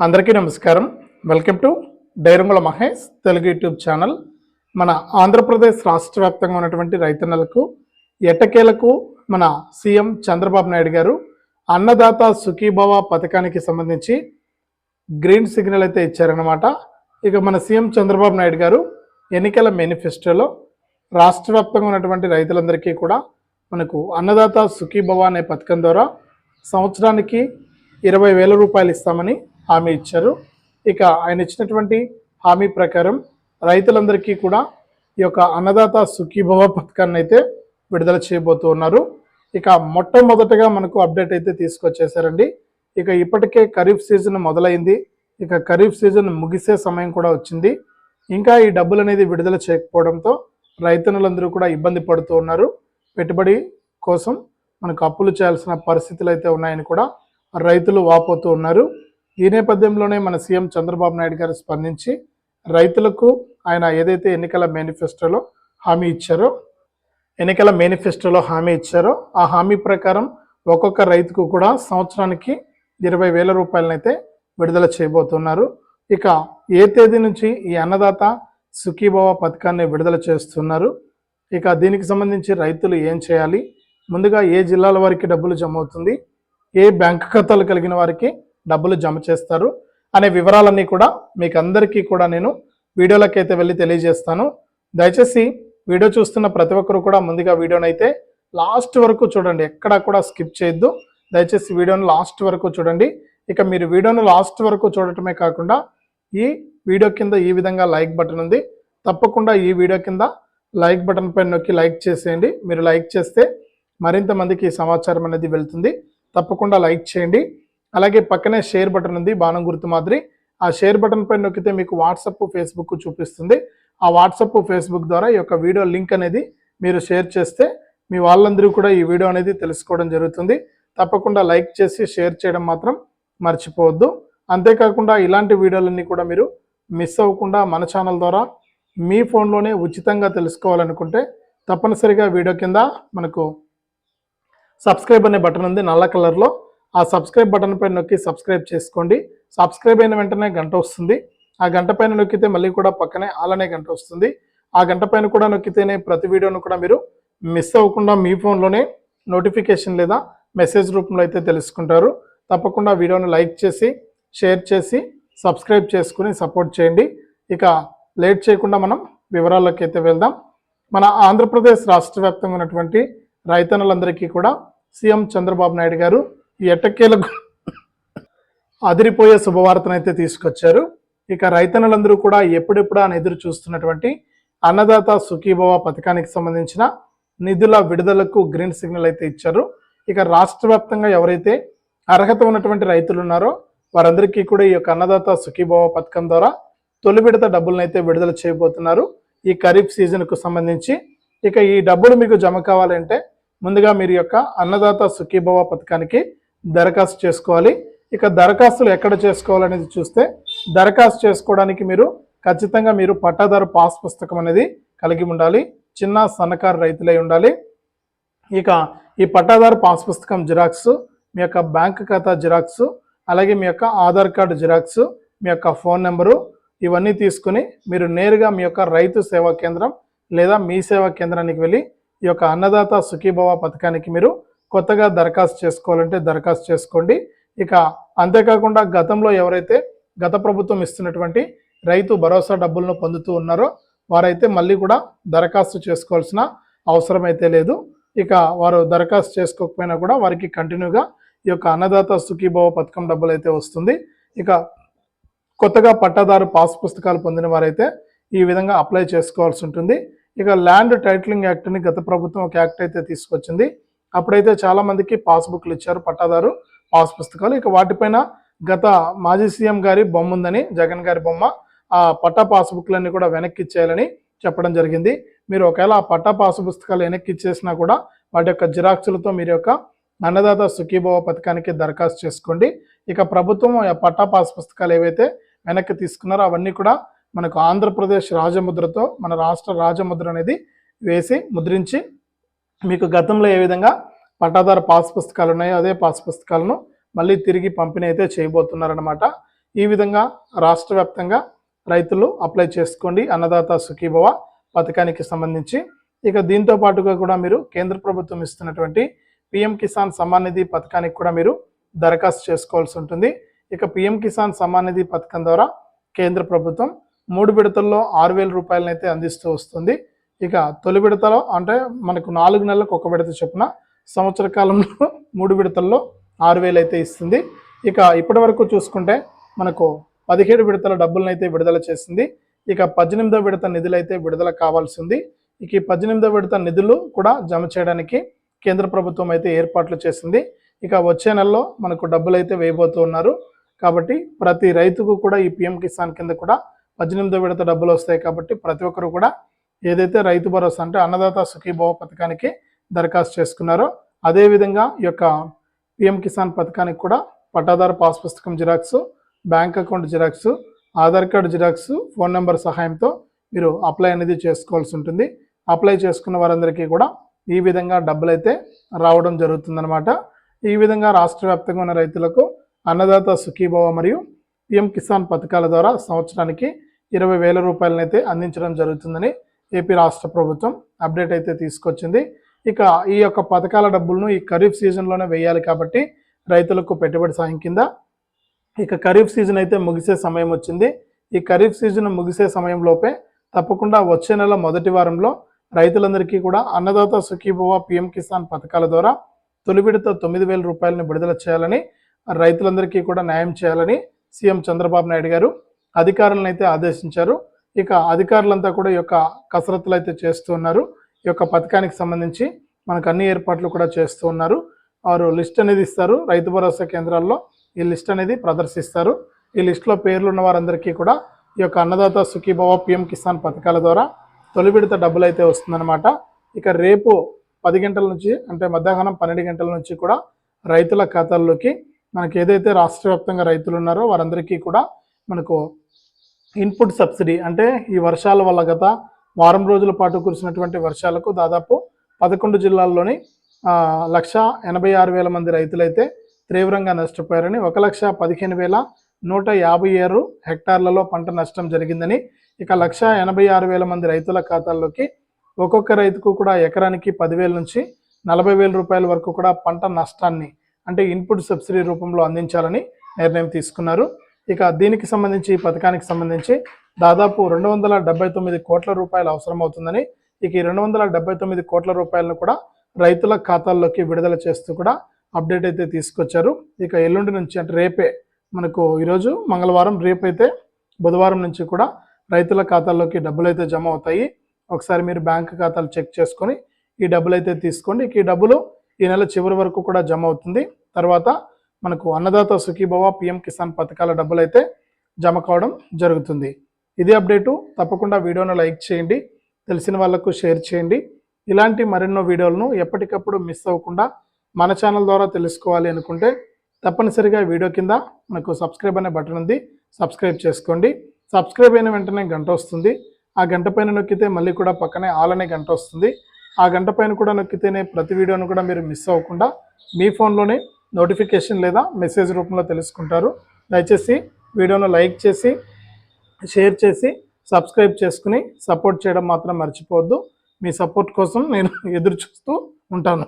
అందరికీ నమస్కారం. Welcome to డైరంగుల మహేష్ తెలుగు యూట్యూబ్ ఛానల్. మన ఆంధ్రప్రదేశ్ రాష్ట్ర వ్యాప్తంగా ఉన్నటువంటి రైతన్నలకు ఎటకేలకు మన సీఎం చంద్రబాబు నాయుడు గారు అన్నదాత సుఖీభవ పథకానికి సంబంధించి గ్రీన్ సిగ్నల్ అయితే ఇచ్చారనమాట ఇక మన సీఎం చంద్రబాబు నాయుడు గారు ఎన్నికల మేనిఫెస్టోలో రాష్ట్ర వ్యాప్తంగా ఉన్నటువంటి రైతులందరికీ కూడా మనకు అన్నదాత సుఖీభవ అనే పథకం ద్వారా సంవత్సరానికి ఇరవై వేల రూపాయలు ఇస్తామని హామీ ఇచ్చారు. ఇక ఆయన ఇచ్చినటువంటి హామీ ప్రకారం రైతులందరికీ కూడా ఈ యొక్క అన్నదాత సుఖీభవ పథకాన్ని అయితే విడుదల చేయబోతూ ఉన్నారు ఇక మొట్టమొదటగా మనకు అప్డేట్ అయితే తీసుకొచ్చేసారండి ఇక ఇప్పటికే ఖరీఫ్ సీజన్ మొదలైంది. ఇక ఖరీఫ్ సీజన్ ముగిసే సమయం కూడా వచ్చింది. ఇంకా ఈ డబ్బులు అనేది విడుదల చేయకపోవడంతో రైతన్నులందరూ కూడా ఇబ్బంది పడుతూ ఉన్నారు. పెట్టుబడి కోసం మనకు అప్పులు చేయాల్సిన పరిస్థితులు అయితే ఉన్నాయని కూడా రైతులు వాపోతూ ఉన్నారు. ఈ నేపథ్యంలోనే మన సీఎం చంద్రబాబు నాయుడు గారు స్పందించి రైతులకు ఆయన ఏదైతే ఎన్నికల మేనిఫెస్టోలో హామీ ఇచ్చారో ఎన్నికల మేనిఫెస్టోలో హామీ ఇచ్చారో ఆ హామీ ప్రకారం ఒక్కొక్క రైతుకు కూడా సంవత్సరానికి ఇరవై వేల రూపాయలనైతే విడుదల చేయబోతున్నారు. ఇక ఏ తేదీ నుంచి ఈ అన్నదాత సుఖీభవ పథకాన్ని విడుదల చేస్తున్నారు? ఇక దీనికి సంబంధించి రైతులు ఏం చేయాలి? ముందుగా ఏ జిల్లాల వారికి డబ్బులు జమ అవుతుంది? ఏ బ్యాంక్ ఖాతాలు కలిగిన వారికి డబ్బులు జమ చేస్తారు అనే వివరాలన్నీ కూడా మీకు అందరికీ కూడా నేను వీడియోలకైతే వెళ్ళి తెలియజేస్తాను. దయచేసి వీడియో చూస్తున్న ప్రతి ఒక్కరు కూడా ముందుగా వీడియోని అయితే లాస్ట్ వరకు చూడండి ఎక్కడా కూడా స్కిప్ చేయొద్దు. దయచేసి వీడియోను లాస్ట్ వరకు చూడండి. ఇక మీరు వీడియోను లాస్ట్ వరకు చూడటమే కాకుండా ఈ వీడియో కింద ఈ విధంగా లైక్ బటన్ ఉంది. తప్పకుండా ఈ వీడియో కింద లైక్ బటన్ పైన నొక్కి లైక్ చేసేయండి. మీరు లైక్ చేస్తే మరింత మందికి ఈ సమాచారం అనేది వెళ్తుంది. తప్పకుండా లైక్ చేయండి. అలాగే పక్కనే షేర్ బటన్ ఉంది బాణం గుర్తు మాదిరి. ఆ షేర్ బటన్ పై నొక్కితే మీకు వాట్సప్ ఫేస్బుక్ చూపిస్తుంది. ఆ వాట్సప్ ఫేస్బుక్ ద్వారా ఈ యొక్క వీడియో లింక్ అనేది మీరు షేర్ చేస్తే మీ వాళ్ళందరూ కూడా ఈ వీడియో అనేది తెలుసుకోవడం జరుగుతుంది. తప్పకుండా లైక్ చేసి షేర్ చేయడం మాత్రం మర్చిపోవద్దు. అంతేకాకుండా ఇలాంటి వీడియోలన్నీ కూడా మీరు మిస్ అవ్వకుండా మన ఛానల్ ద్వారా మీ ఫోన్లోనే ఉచితంగా తెలుసుకోవాలనుకుంటే తప్పనిసరిగా వీడియో కింద మనకు సబ్స్క్రైబ్ అనే బటన్ ఉంది నల్ల కలర్లో ఆ సబ్స్క్రైబ్ బటన్ పైన నొక్కి సబ్స్క్రైబ్ చేసుకోండి. సబ్స్క్రైబ్ అయిన వెంటనే గంట వస్తుంది. ఆ గంట పైన నొక్కితే మళ్ళీ కూడా పక్కనే అలానే గంట వస్తుంది. ఆ గంట పైన కూడా నొక్కితేనే ప్రతి వీడియోను కూడా మీరు మిస్ అవ్వకుండా మీ ఫోన్లోనే నోటిఫికేషన్ లేదా మెసేజ్ రూపంలో అయితే తెలుసుకుంటారు. తప్పకుండా వీడియోను లైక్ చేసి షేర్ చేసి సబ్స్క్రైబ్ చేసుకుని సపోర్ట్ చేయండి. ఇక లేట్ చేయకుండా మనం వివరాల్లోకి అయితే వెళ్దాం. మన ఆంధ్రప్రదేశ్ రాష్ట్ర వ్యాప్తంగా ఉన్నటువంటి రైతన్నులందరికీ కూడా సీఎం చంద్రబాబు నాయుడు గారు ఎటకేలకు అదిరిపోయే శుభవార్తను అయితే తీసుకొచ్చారు. ఇక రైతన్నులందరూ కూడా ఎప్పుడెప్పుడు అని ఎదురు చూస్తున్నటువంటి అన్నదాత సుఖీభవ పథకానికి సంబంధించిన నిధుల విడుదలకు గ్రీన్ సిగ్నల్ అయితే ఇచ్చారు. ఇక రాష్ట్ర వ్యాప్తంగా ఎవరైతే అర్హత ఉన్నటువంటి రైతులు ఉన్నారో వారందరికీ కూడా ఈ యొక్క అన్నదాత సుఖీభవ పథకం ద్వారా తొలి విడత డబ్బులను అయితే విడుదల చేయబోతున్నారు. ఈ ఖరీఫ్ సీజన్కు సంబంధించి ఇక ఈ డబ్బులు మీకు జమ కావాలంటే ముందుగా మీరు యొక్క అన్నదాత సుఖీభవ పథకానికి దరఖాస్తు చేసుకోవాలి. ఇక దరఖాస్తులు ఎక్కడ చేసుకోవాలనేది చూస్తే దరఖాస్తు చేసుకోవడానికి మీరు ఖచ్చితంగా మీరు పట్టాదారు పాస్ పుస్తకం అనేది కలిగి ఉండాలి. చిన్న సన్నకారు రైతులై ఉండాలి. ఇక ఈ పట్టాదారు పాస్ పుస్తకం జిరాక్స్ మీ యొక్క బ్యాంక్ ఖాతా జిరాక్స్ అలాగే మీ యొక్క ఆధార్ కార్డు జిరాక్స్ మీ యొక్క ఫోన్ నెంబరు ఇవన్నీ తీసుకుని మీరు నేరుగా మీ యొక్క రైతు సేవా కేంద్రం లేదా మీ సేవా కేంద్రానికి వెళ్ళి ఈ యొక్క అన్నదాత సుఖీభవ పథకానికి మీరు కొత్తగా దరఖాస్తు చేసుకోవాలంటే దరఖాస్తు చేసుకోండి. ఇక అంతేకాకుండా గతంలో ఎవరైతే గత ప్రభుత్వం ఇస్తున్నటువంటి రైతు భరోసా డబ్బులను పొందుతూ ఉన్నారో వారైతే మళ్ళీ కూడా దరఖాస్తు చేసుకోవాల్సిన అవసరం అయితే లేదు. ఇక వారు దరఖాస్తు చేసుకోకపోయినా కూడా వారికి కంటిన్యూగా ఈ యొక్క అన్నదాత సుఖీభవ పథకం డబ్బులు అయితే వస్తుంది. ఇక కొత్తగా పట్టాదారు పాస్ పుస్తకాలు పొందిన వారైతే ఈ విధంగా అప్లై చేసుకోవాల్సి ఉంటుంది. ఇక ల్యాండ్ టైటిలింగ్ యాక్ట్ని గత ప్రభుత్వం ఒక యాక్ట్ అయితే తీసుకొచ్చింది. అప్పుడైతే చాలా మందికి పాస్బుక్లు ఇచ్చారు పట్టాదారు పాస్ పుస్తకాలు. ఇక వాటిపైన గత మాజీ సీఎం గారి బొమ్మ ఉందని జగన్ గారి బొమ్మ ఆ పట్టా పాస్బుక్లన్నీ కూడా వెనక్కి ఇచ్చేయాలని చెప్పడం జరిగింది. మీరు ఒకవేళ ఆ పట్టా పాస్ పుస్తకాలు వెనక్కి ఇచ్చేసినా కూడా వాటి యొక్క జిరాక్సులతో మీరు యొక్క అన్నదాత సుఖీభవ పథకానికి దరఖాస్తు చేసుకోండి. ఇక ప్రభుత్వం ఆ పట్టా పాస్ పుస్తకాలు ఏవైతే వెనక్కి తీసుకున్నారో అవన్నీ కూడా మనకు ఆంధ్రప్రదేశ్ రాజముద్రతో మన రాష్ట్ర రాజముద్ర అనేది వేసి ముద్రించి మీకు గతంలో ఏ విధంగా పట్టాదారు పాస్ పుస్తకాలు ఉన్నాయో అదే పాస్ పుస్తకాలను మళ్ళీ తిరిగి పంపిణీ అయితే చేయబోతున్నారనమాట ఈ విధంగా రాష్ట్ర వ్యాప్తంగా రైతులు అప్లై చేసుకోండి. అన్నదాత సుఖీభవ పథకానికి సంబంధించి. ఇక దీంతో పాటుగా కూడా మీరు కేంద్ర ప్రభుత్వం ఇస్తున్నటువంటి పిఎం కిసాన్ సమ్మాన్ నిధి పథకానికి కూడా మీరు దరఖాస్తు చేసుకోవాల్సి ఉంటుంది. ఇక పిఎం కిసాన్ సమ్మాన్ నిధి పథకం ద్వారా కేంద్ర ప్రభుత్వం మూడు విడతల్లో ఆరు వేల రూపాయలనైతే అందిస్తూ వస్తుంది. ఇక తొలి విడతలో అంటే మనకు నాలుగు నెలలకు ఒక విడత చొప్పున సంవత్సర కాలంలో మూడు విడతల్లో ఆరు వేలు అయితే ఇస్తుంది. ఇక ఇప్పటి వరకు చూసుకుంటే మనకు పదిహేడు విడతల డబ్బులను అయితే విడుదల చేసింది. ఇక పద్దెనిమిదో విడత నిధులు అయితే విడుదల కావాల్సి ఉంది ఇక ఈ పద్దెనిమిదో విడత నిధులు కూడా జమ చేయడానికి కేంద్ర ప్రభుత్వం అయితే ఏర్పాట్లు చేసింది. ఇక వచ్చే నెలలో మనకు డబ్బులు అయితే వేయబోతూ ఉన్నారు. కాబట్టి ప్రతి రైతుకు కూడా ఈ పిఎం కిసాన్ కింద కూడా పద్దెనిమిదో విడత డబ్బులు వస్తాయి కాబట్టి ప్రతి ఒక్కరు కూడా ఏదైతే రైతు భరోసా అంటే అన్నదాత సుఖీభావ పథకానికి దరఖాస్తు చేసుకున్నారో అదేవిధంగా ఈ యొక్క పిఎం కిసాన్ పథకానికి కూడా పట్టాదారు పాస్ పుస్తకం xerox bank account xerox Aadhaar card xerox phone number సహాయంతో మీరు అప్లై అనేది చేసుకోవాల్సి ఉంటుంది. అప్లై చేసుకున్న వారందరికీ కూడా ఈ విధంగా డబ్బులు అయితే రావడం జరుగుతుందన్నమాట. ఈ విధంగా రాష్ట్ర వ్యాప్తంగా ఉన్న రైతులకు అన్నదాత సుఖీభవ మరియు పిఎం కిసాన్ పథకాల ద్వారా సంవత్సరానికి ఇరవై వేల రూపాయలనైతే అందించడం జరుగుతుందని ఏపీ రాష్ట్ర ప్రభుత్వం అప్డేట్ అయితే తీసుకొచ్చింది. ఇక ఈ యొక్క పథకాల డబ్బులను ఈ ఖరీఫ్ సీజన్లోనే వేయాలి కాబట్టి రైతులకు పెట్టుబడి సాయం కింద. ఇక ఖరీఫ్ సీజన్ అయితే ముగిసే సమయం వచ్చింది. ఈ ఖరీఫ్ సీజన్ ముగిసే సమయంలోపే తప్పకుండా వచ్చే నెల మొదటి వారంలో రైతులందరికీ కూడా అన్నదాత సుఖీభవ పిఎం కిసాన్ పథకాల ద్వారా తొలి విడత తొమ్మిది వేల రూపాయలను విడుదల చేయాలని రైతులందరికీ కూడా న్యాయం చేయాలని సీఎం చంద్రబాబు నాయుడు గారు అధికారులను అయితే ఆదేశించారు. ఇక అధికారులంతా కూడా ఈ యొక్క కసరత్తులు అయితే చేస్తూ ఉన్నారు. ఈ యొక్క పథకానికి సంబంధించి మనకు అన్ని ఏర్పాట్లు కూడా చేస్తూ ఉన్నారు. వారు లిస్ట్ అనేది ఇస్తారు. రైతు భరోసా కేంద్రాల్లో ఈ లిస్ట్ అనేది ప్రదర్శిస్తారు. ఈ లిస్టులో పేర్లు ఉన్న వారందరికీ కూడా ఈ యొక్క అన్నదాత సుఖీభవ పిఎం కిసాన్ పథకాల ద్వారా తొలి విడత డబ్బులు అయితే వస్తుందన్నమాట. ఇక రేపు పది గంటల నుంచి అంటే మధ్యాహ్నం పన్నెండు గంటల నుంచి కూడా రైతుల ఖాతాల్లోకి మనకి ఏదైతే రాష్ట్ర వ్యాప్తంగా రైతులు ఉన్నారో వారందరికీ కూడా మనకు ఇన్పుట్ సబ్సిడీ అంటే ఈ వర్షాల వల్ల గత వారం రోజుల పాటు కురిసినటువంటి వర్షాలకు దాదాపు పదకొండు జిల్లాల్లోని లక్ష ఎనభై ఆరు వేల మంది రైతులైతే తీవ్రంగా నష్టపోయారని ఒక లక్ష పదిహేను వేల నూట యాభై ఆరు హెక్టార్లలో పంట నష్టం జరిగిందని ఇక లక్ష ఎనభై ఆరు వేల మంది రైతుల ఖాతాల్లోకి ఒక్కొక్క రైతుకు కూడా ఎకరానికి పదివేల నుంచి నలభై వేల రూపాయల వరకు కూడా పంట నష్టాన్ని అంటే ఇన్పుట్ సబ్సిడీ రూపంలో అందించాలని నిర్ణయం తీసుకున్నారు. ఇక దీనికి సంబంధించి ఈ పథకానికి సంబంధించి దాదాపు రెండు వందల డెబ్బై తొమ్మిది కోట్ల రూపాయలు అవసరమవుతుందని ఇక ఈ రెండు వందల డెబ్బై తొమ్మిది కోట్ల రూపాయలను కూడా రైతుల ఖాతాల్లోకి విడుదల చేస్తూ కూడా అప్డేట్ అయితే తీసుకొచ్చారు. ఇక ఎల్లుండి నుంచి అంటే రేపే మనకు ఈరోజు మంగళవారం రేపైతే బుధవారం నుంచి కూడా రైతుల ఖాతాల్లోకి డబ్బులు అయితే జమ అవుతాయి. ఒకసారి మీరు బ్యాంక్ ఖాతాలు చెక్ చేసుకొని ఈ డబ్బులు అయితే తీసుకోండి. ఇక ఈ డబ్బులు ఈ నెల చివరి వరకు కూడా జమ అవుతుంది. తర్వాత మనకు అన్నదాత సుఖీభవ పిఎం కిసాన్ పథకాల డబ్బులు అయితే జమ కావడం జరుగుతుంది. ఇదే అప్డేటు తప్పకుండా వీడియోను లైక్ చేయండి తెలిసిన వాళ్ళకు షేర్ చేయండి. ఇలాంటి మరెన్నో వీడియోలను ఎప్పటికప్పుడు మిస్ అవ్వకుండా మన ఛానల్ ద్వారా తెలుసుకోవాలి అనుకుంటే తప్పనిసరిగా వీడియో కింద మనకు సబ్స్క్రైబ్ అనే బటన్ ఉంది సబ్స్క్రైబ్ చేసుకోండి. సబ్స్క్రైబ్ అయిన వెంటనే గంట వస్తుంది. ఆ గంట పైన నొక్కితే మళ్ళీ కూడా పక్కనే ఆల్ అనే గంట వస్తుంది. ఆ గంట పైన కూడా నొక్కితేనే ప్రతి వీడియోను కూడా మీరు మిస్ అవ్వకుండా మీ ఫోన్లోనే నోటిఫికేషన్ లేదా మెసేజ్ రూపంలో తెలుసుకుంటారు. దయచేసి వీడియోను లైక్ చేసి షేర్ చేసి సబ్స్క్రైబ్ చేసుకుని సపోర్ట్ చేయడం మాత్రం మర్చిపోవద్దు. మీ సపోర్ట్ కోసం నేను ఎదురు చూస్తూ ఉంటాను.